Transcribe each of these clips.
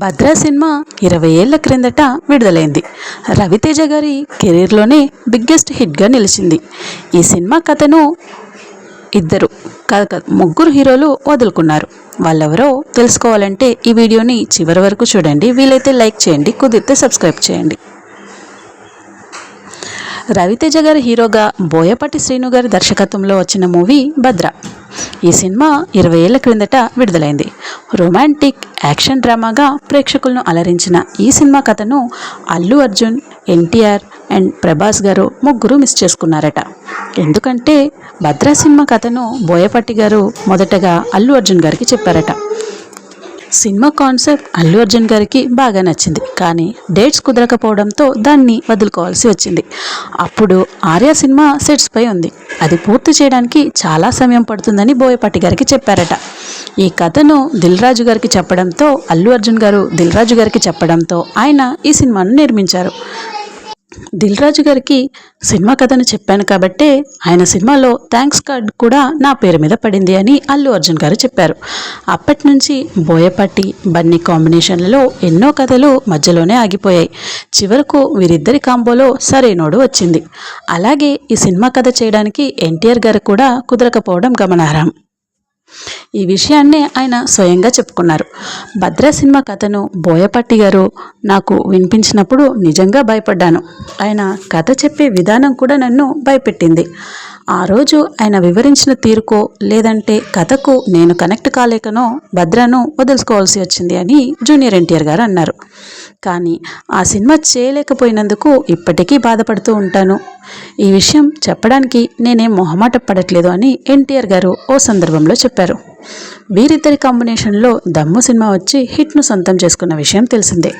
Bhadra cinema ఇరవై ఏళ్ళ క్రిందట విడుదలైంది. రవితేజ గారి కెరీర్లోనే బిగ్గెస్ట్ హిట్గా నిలిచింది. ఈ సినిమా కథను ఇద్దరు కాదు ముగ్గురు హీరోలు వదులుకున్నారు. వాళ్ళెవరో తెలుసుకోవాలంటే ఈ వీడియోని చివరి వరకు చూడండి. వీలైతే లైక్ చేయండి కుదిరితే సబ్స్క్రైబ్ చేయండి. రవితేజ గారి హీరోగా బోయపాటి శ్రీను గారి దర్శకత్వంలో వచ్చిన మూవీ భద్ర. ఈ సినిమా ఇరవై ఏళ్ళ క్రిందట విడుదలైంది. రొమాంటిక్ యాక్షన్ డ్రామాగా ప్రేక్షకులను అలరించిన ఈ సినిమా కథను అల్లు అర్జున్ ఎన్టీఆర్ అండ్ ప్రభాస్ గారు ముగ్గురు మిస్ చేసుకున్నారట. ఎందుకంటే భద్రా సినిమా కథను బోయపాటి గారు మొదటగా అల్లు అర్జున్ గారికి చెప్పారట. సినిమా కాన్సెప్ట్ అల్లు అర్జున్ గారికి బాగా నచ్చింది. కానీ డేట్స్ కుదరకపోవడంతో దాన్ని వదులుకోవాల్సి వచ్చింది. అప్పుడు ఆర్య సినిమా సెట్స్ పై ఉంది. అది పూర్తి చేయడానికి చాలా సమయం పడుతుందని బోయపాటి గారికి చెప్పారట. ఈ కథను దిల్ రాజు గారికి చెప్పడంతో అల్లు అర్జున్ గారు దిల్ రాజు గారికి చెప్పడంతో ఆయన ఈ సినిమాను నిర్మించారు. దిల్ రాజు గారికి సినిమా కథను చెప్పాను కాబట్టే ఆయన సినిమాలో థ్యాంక్స్ కార్డ్ కూడా నా పేరు మీద పడింది అని అల్లు అర్జున్ గారు చెప్పారు. అప్పటి నుంచి బోయపాటి బన్నీ కాంబినేషన్లలో ఎన్నో కథలు మధ్యలోనే ఆగిపోయాయి. చివరకు వీరిద్దరి కాంబోలో సరైనోడు వచ్చింది. అలాగే ఈ సినిమా కథ చేయడానికి ఎన్టీఆర్ గారు కూడా కుదరకపోవడం గమనార్హం. ఈ విషయాన్నే ఆయన స్వయంగా చెప్పుకున్నారు. భద్ర సినిమా కథను బోయపట్టి గారు నాకు వినిపించినప్పుడు నిజంగా భయపడ్డాను. ఆయన కథ చెప్పే విధానం కూడా నన్ను భయపెట్టింది. ఆ రోజు ఆయన వివరించిన తీరుకో లేదంటే కథకు నేను కనెక్ట్ కాలేకనో భద్రను వదులుకోవాల్సి వచ్చింది అని జూనియర్ ఎన్టీఆర్ గారు అన్నారు. కానీ ఆ సినిమా చేయలేకపోయినందుకు ఇప్పటికీ బాధపడుతూ ఉంటాను. ఈ విషయం చెప్పడానికి నేనేం మొహమాట పడట్లేదు అని ఎన్టీఆర్ గారు ఓ సందర్భంలో చెప్పారు. వీరిద్దరి కాంబినేషన్లో దమ్ము సినిమా వచ్చి హిట్ను సొంతం చేసుకున్న విషయం తెలిసిందే.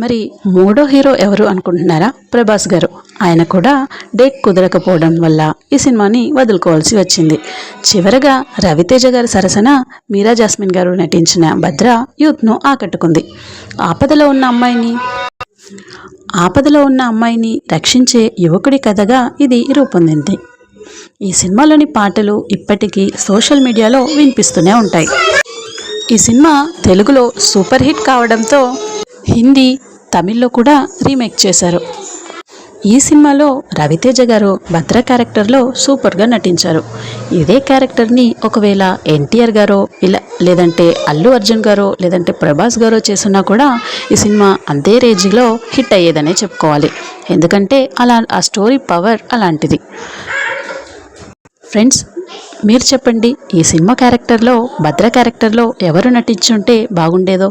మరి మూడో హీరో ఎవరు అనుకుంటున్నారా? ప్రభాస్ గారు. ఆయన కూడా డేట్ కుదరకపోవడం వల్ల ఈ సినిమాని వదులుకోవాల్సి వచ్చింది. చివరగా రవితేజ గారి సరసన మీరా జాస్మిన్ గారు నటించిన భద్ర యూత్ను ఆకట్టుకుంది. ఆపదలో ఉన్న అమ్మాయిని ఆపదలో ఉన్న అమ్మాయిని రక్షించే యువకుడి కథగా ఇది రూపొందింది. ఈ సినిమాలోని పాటలు ఇప్పటికీ సోషల్ మీడియాలో వినిపిస్తూనే ఉంటాయి. ఈ సినిమా తెలుగులో సూపర్ హిట్ కావడంతో హిందీ తమిళ్ళో కూడా రీమేక్ చేశారు. ఈ సినిమాలో రవితేజ గారు భద్ర క్యారెక్టర్లో సూపర్గా నటించారు. ఇదే క్యారెక్టర్ని ఒకవేళ ఎన్టీఆర్ గారో ఇలా లేదంటే అల్లు అర్జున్ గారో లేదంటే ప్రభాస్ గారో చేసినా కూడా ఈ సినిమా అంతే రేంజ్లో హిట్ అయ్యేదనే చెప్పుకోవాలి. ఎందుకంటే అలా ఆ స్టోరీ పవర్ అలాంటిది. ఫ్రెండ్స్ మీరు చెప్పండి ఈ సినిమా క్యారెక్టర్లో భద్ర క్యారెక్టర్లో ఎవరు నటించుంటే బాగుండేదో?